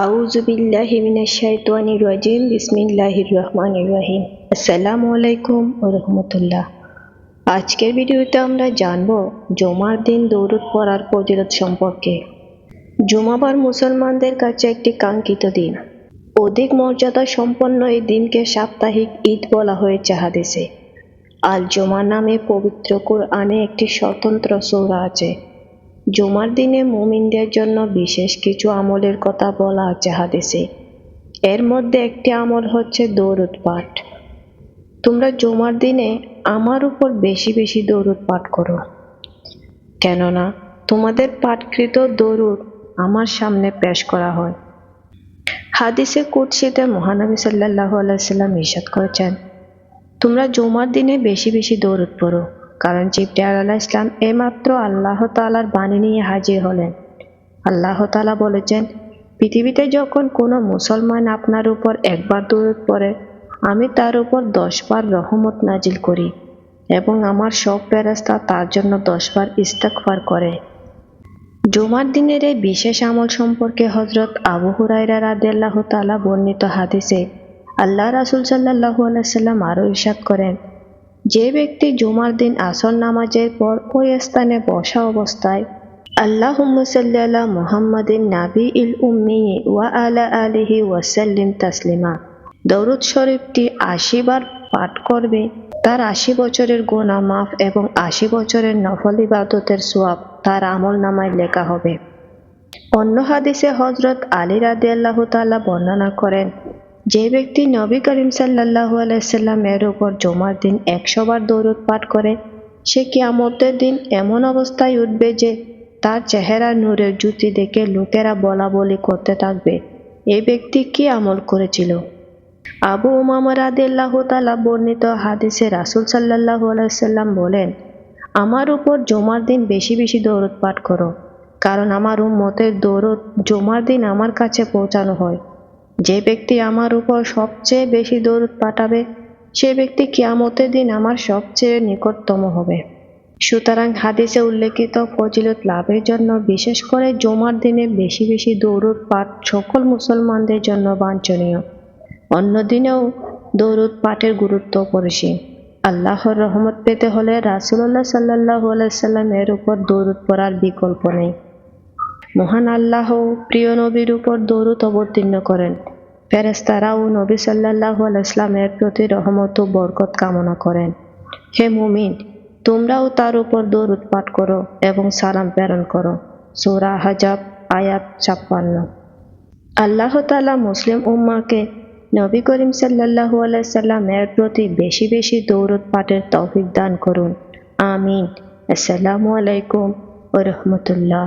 আউযু বিল্লাহি মিনাশ শাইতানির রাজিম, বিসমিল্লাহির রহমানির রহিম। আসসালামু আলাইকুম ওয়া রাহমাতুল্লাহ। আজকের ভিডিওতে আমরা জানব জুমার দিন দৌরুদ পড়ার ফজিলত সম্পর্কে। জুমাবার মুসলমানদের কাছে একটি কাঙ্ক্ষিত দিন। অধিক মর্যাদা সম্পন্ন এই দিনকে সাপ্তাহিক ঈদ বলা হয়েছে হাদিসে। আল জুমা নামে পবিত্র কোরআনে একটি স্বতন্ত্র সূরা আছে। জুমার দিনে মুমিনদের জন্য বিশেষ কিছু আমলের কথা বলা আছে হাদিসে। এর মধ্যে একটি আমল হচ্ছে দৌরুদ পাঠ। তোমরা জুমার দিনে আমার উপর বেশি বেশি দৌরুদ পাঠ করো। কেননা তোমাদের পাঠকৃত দরুদ আমার সামনে পেশ করা হয়। হাদিসে কুৎসিতে মহানবী সাল্লাহ আলাইসাল্লাম ইরশাদ করেছেন, তোমরা জুমার দিনে বেশি বেশি দৌরুদ পড়ো। কারণ জিবরিয়াল আলাহ ইসলাম এইমাত্র আল্লাহ তালার বাণী নিয়ে হাজির হলেন। আল্লাহ তালা বলেছেন, পৃথিবীতে যখন কোনো মুসলমান আপনার উপর একবার দৌড় পড়ে, আমি তার উপর দশবার রহমত নাজিল করি এবং আমার সব ফেরেস্তা তার জন্য দশবার ইস্তাকফার করে। জুমার দিনের এই বিশেষ আমল সম্পর্কে হজরত আবু হুরাইরা রাদিয়াল্লাহু তাআলা বর্ণিত হাদিসে আল্লাহ রাসূল সাল্লাল্লাহু আলাইহি সাল্লাম আরও ইরশাদ করেন যে ব্যক্তি জুমার দিন আসর নামাজের পর ওই স্থানে বসা অবস্থায় আল্লাহ সাল্লাহ মুহাম্মাদিন নাবি ইল উম্মি ওয়া আলা আলিহি ওয়াসাল্লিম তাসলিমা। দরুদ শরীফটি আশি বার পাঠ করবে। তার আশি বছরের গোনা মাফ এবং আশি বছরের নফল ইবাদতের সোয়াব তার আমল নামায় লেখা হবে। অন্য হাদিসে হজরত আলী রাদি আল্লাহ তাল্লাহ বর্ণনা করেন যে ব্যক্তি নবী করিম সাল্লাহু আলাইসাল্লামের উপর জমার দিন একশোবার বার দৌরদ পাঠ করে, সে কিয়ামতের দিন এমন অবস্থায় উঠবে যে তার চেহারা নূরের জুতি দেখে লোকেরা বলা বলি করতে থাকবে, এ ব্যক্তি কি আমল করেছিল? আবু উমামা রাদিল্লাহ তালা বর্ণিত হাদিসে রাসুল সাল্লাহু আলাইসাল্লাম বলেন, আমার উপর জমার দিন বেশি বেশি দৌরদ পাঠ করো, কারণ আমার উম্মতের দৌরদ জমার দিন আমার কাছে পৌঁছানো হয়। যে ব্যক্তি আমার উপর সবচেয়ে বেশি দৌড় পাঠাবে, সে ব্যক্তি কিয়ামতের দিন আমার সবচেয়ে নিকটতম হবে। সুতরাং হাদিসে উল্লেখিত ফজিলত লাভের জন্য, বিশেষ করে জমার দিনে বেশি বেশি দৌড়ুদ পাঠ সকল মুসলমানদের জন্য বাঞ্ছনীয়। অন্য দিনেও দৌরুদ পাঠের গুরুত্ব অপরিসীম আল্লাহর রহমত পেতে হলে রাসুল্লাহ সাল্লাহ আলাইসাল্লামের উপর দৌরুদ পড়ার বিকল্প নেই। মহান আল্লাহ প্রিয় নবীর উপর দৌরুদ অবতীর্ণ করেন। ফেরেস্তারাও নবী সাল্লাহ আলাইসলামের প্রতি রহমত ও বরকত কামনা করেন। হে মুমিন, তোমরাও তার উপর দৌরুদ পাঠ করো এবং সালাম প্রেরণ করো। সৌরা হাজাব, আয়াত ছাপ্পান্ন। আল্লাহ তালা মুসলিম উম্মাকে নবী করিম সাল্লাহু আলাইসাল্লামের প্রতি বেশি বেশি দৌরদ পাঠের তৌফিক দান করুন। আমিন। আসসালামু আলাইকুম ও রহমতুল্লাহ।